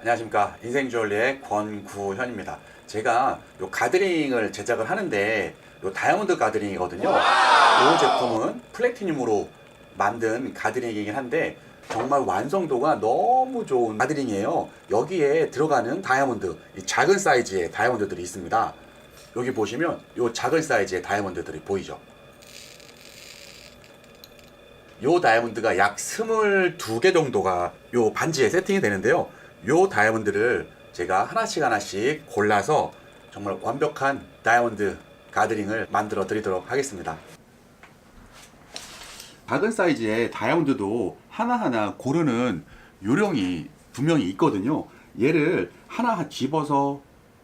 안녕하십니까 인생주얼리의 권구현입니다. 제가 요 가드링을 제작을 하는데 요 다이아몬드 가드링이거든요. 이 제품은 플래티늄으로 만든 가드링이긴 한데 정말 완성도가 너무 좋은 가드링이에요. 여기에 들어가는 다이아몬드, 이 작은 사이즈의 다이아몬드들이 있습니다. 여기 보시면 요 작은 사이즈의 다이아몬드들이 보이죠? 요 다이아몬드가 약 22개 정도가 요 반지에 세팅이 되는데요. 요 다이아몬드를 제가 하나씩 하나씩 골라서 정말 완벽한 다이아몬드 가드링을 만들어 드리도록 하겠습니다. 작은 사이즈의 다이아몬드도 하나하나 고르는 요령이 분명히 있거든요. 얘를 하나 집어서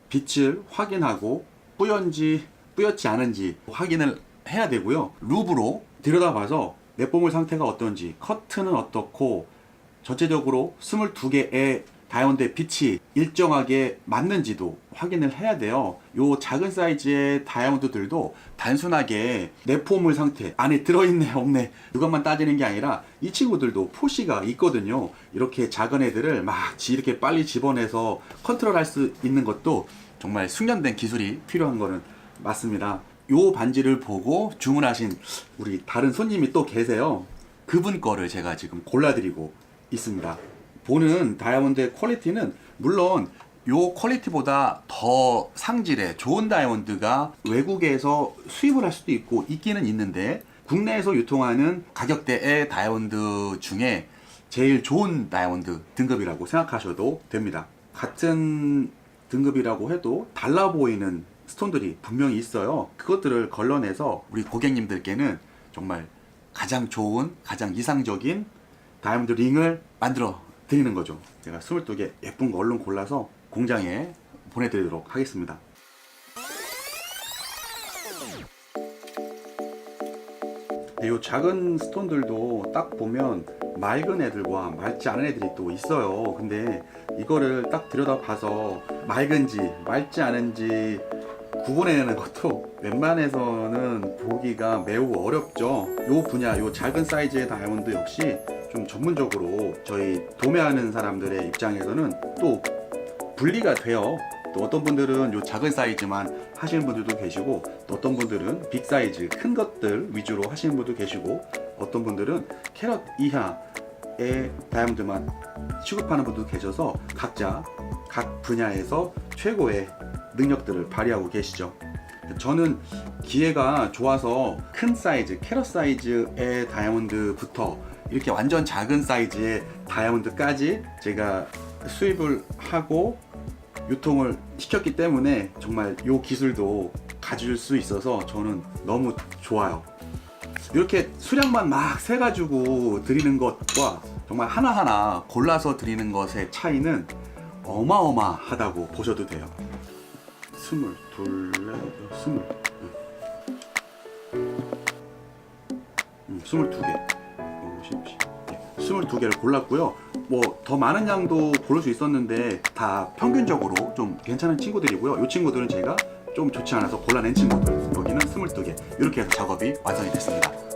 빛을 확인하고 뿌연지 뿌옇지 않은지 확인을 해야 되고요. 루브로 들여다봐서 내뿜을 상태가 어떤지 커트는 어떻고 전체적으로 22개의 다이아몬드의 빛이 일정하게 맞는지도 확인을 해야 돼요. 요 작은 사이즈의 다이아몬드들도 단순하게 내 포물 상태 안에 들어있네 없네 그것만 따지는 게 아니라 이 친구들도 포시가 있거든요. 이렇게 작은 애들을 막 지- 이렇게 빨리 집어내서 컨트롤할 수 있는 것도 정말 숙련된 기술이 필요한 거는 맞습니다. 요 반지를 보고 주문하신 우리 다른 손님이 또 계세요. 그분 거를 제가 지금 골라드리고 있습니다. 보는 다이아몬드의 퀄리티는 물론 요 퀄리티보다 더 상질의 좋은 다이아몬드가 외국에서 수입을 할 수도 있고 있기는 있는데 국내에서 유통하는 가격대의 다이아몬드 중에 제일 좋은 다이아몬드 등급이라고 생각하셔도 됩니다. 같은 등급이라고 해도 달라 보이는 스톤들이 분명히 있어요. 그것들을 걸러내서 우리 고객님들께는 정말 가장 좋은, 가장 이상적인 다이아몬드 링을 만들어 드리는 거죠. 제가 22개 예쁜 거 얼른 골라서 공장에 보내드리도록 하겠습니다. 이 네, 작은 스톤들도 딱 보면 맑은 애들과 맑지 않은 애들이 또 있어요. 근데 이거를 딱 들여다봐서 맑은지 맑지 않은지 구분해내는 것도 웬만해서는 보기가 매우 어렵죠. 요 분야, 요 작은 사이즈의 다이아몬드 역시 좀 전문적으로 저희 도매하는 사람들의 입장에서는 또 분리가 돼요. 또 어떤 분들은 요 작은 사이즈만 하시는 분들도 계시고 또 어떤 분들은 빅 사이즈 큰 것들 위주로 하시는 분도 계시고 어떤 분들은 캐럿 이하의 다이아몬드만 취급하는 분도 계셔서 각자 각 분야에서 최고의 능력들을 발휘하고 계시죠. 저는 기회가 좋아서 큰 사이즈, 캐럿 사이즈의 다이아몬드부터 이렇게 완전 작은 사이즈의 다이아몬드까지 제가 수입을 하고 유통을 시켰기 때문에 정말 이 기술도 가질 수 있어서 저는 너무 좋아요. 이렇게 수량만 막 세가지고 드리는 것과 정말 하나하나 골라서 드리는 것의 차이는 어마어마하다고 보셔도 돼요. 스물, 둘, 넷, 스물. 음, 스물 두 개. 오십, 십. 네, 스물두 개를 골랐고요. 뭐 더 많은 양도 고를 수 있었는데 다 평균적으로 좀 괜찮은 친구들이고요. 이 친구들은 제가 좀 좋지 않아서 골라낸 친구들. 여기는 스물두 개. 이렇게 해서 작업이 완성이 됐습니다.